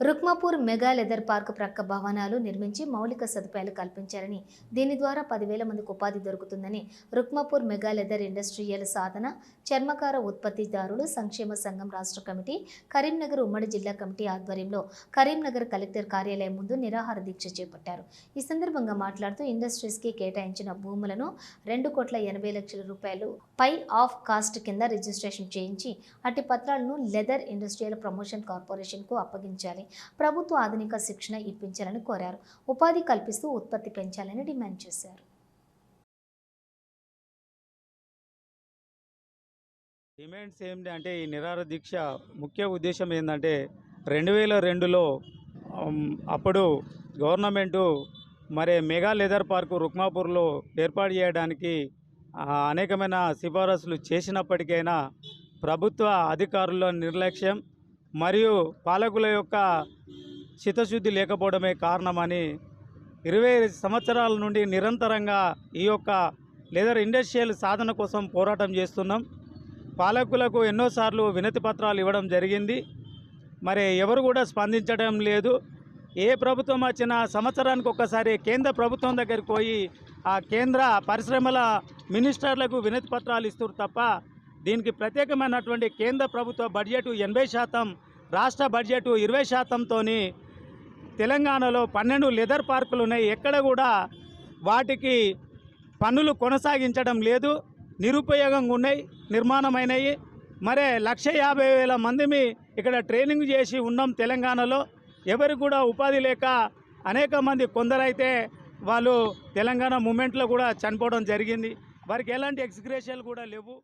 Rukmapur mega leather park ప్రక్క భవనాలు నిర్మించి మౌలిక సదుపాయాలు కల్పించారని దీని ద్వారా పదివేల మందికి ఉపాధి దొరుకుతుందని రుక్మాపూర్ మెగా లెదర్ ఇండస్ట్రియల్ సాధన చర్మకార ఉత్పత్తిదారులు సంక్షేమ సంఘం రాష్ట్ర కమిటీ కరీంనగర్ ఉమ్మడి జిల్లా కమిటీ ఆధ్వర్యంలో కరీంనగర్ కలెక్టర్ కార్యాలయం ముందు నిరాహార దీక్ష చేపట్టారు. ఈ సందర్భంగా మాట్లాడుతూ ఇండస్ట్రీస్కి కేటాయించిన భూములను రెండు కోట్ల ఎనభై లక్షల రూపాయలు పై ఆఫ్ కాస్ట్ కింద రిజిస్ట్రేషన్ చేయించి అట్టి పత్రాలను లెదర్ ఇండస్ట్రియల్ ప్రమోషన్ కార్పొరేషన్కు అప్పగించాలి. ప్రభుత్వ ఆధునిక శిక్షణ ఇప్పించాలని కోరారు. ఉపాధి కల్పిస్తూ ఉత్పత్తి పెంచాలని డిమాండ్ చేశారు. డిమాండ్స్ ఏమిటి అంటే ఈ నిరార దీక్ష ముఖ్య ఉద్దేశం ఏంటంటే రెండు వేల రెండులో అప్పుడు గవర్నమెంటు మరి మెగా లెదర్ పార్కు రుక్మాపూర్లో ఏర్పాటు చేయడానికి అనేకమైన సిఫారసులు చేసినప్పటికైనా ప్రభుత్వ అధికారుల నిర్లక్ష్యం మరియు పాలకుల యొక్క చిత్తశుద్ధి లేకపోవడమే కారణమని ఇరవై సంవత్సరాల నుండి నిరంతరంగా ఈ యొక్క లెదర్ ఇండస్ట్రియల్ సాధన కోసం పోరాటం చేస్తున్నాం. పాలకులకు ఎన్నోసార్లు వినతి పత్రాలు ఇవ్వడం జరిగింది. మరి ఎవరు కూడా స్పందించడం లేదు. ఏ ప్రభుత్వం వచ్చినా సంవత్సరానికి ఒక్కసారి కేంద్ర ప్రభుత్వం దగ్గరికి పోయి ఆ కేంద్ర పరిశ్రమల మినిస్టర్లకు వినతి పత్రాలు ఇస్తారు తప్ప దీనికి ప్రత్యేకమైనటువంటి కేంద్ర ప్రభుత్వ బడ్జెట్ ఎనభై శాతం రాష్ట్ర బడ్జెట్ ఇరవై శాతంతోని తెలంగాణలో పన్నెండు లెదర్ పార్కులు ఉన్నాయి ఎక్కడ కూడా వాటికి పనులు కొనసాగించడం లేదు. నిరుపయోగంగా ఉన్నాయి నిర్మాణమైనవి మరే లక్ష యాభై వేల మందిని ఇక్కడ ట్రైనింగ్ చేసి ఉన్నాం తెలంగాణలో. ఎవరు కూడా ఉపాధి లేక అనేక మంది కొందరైతే వాళ్ళు తెలంగాణ మూమెంట్లో కూడా చనిపోవడం జరిగింది. వారికి ఎలాంటి ఎక్స్గ్రేషన్లు కూడా లేవు.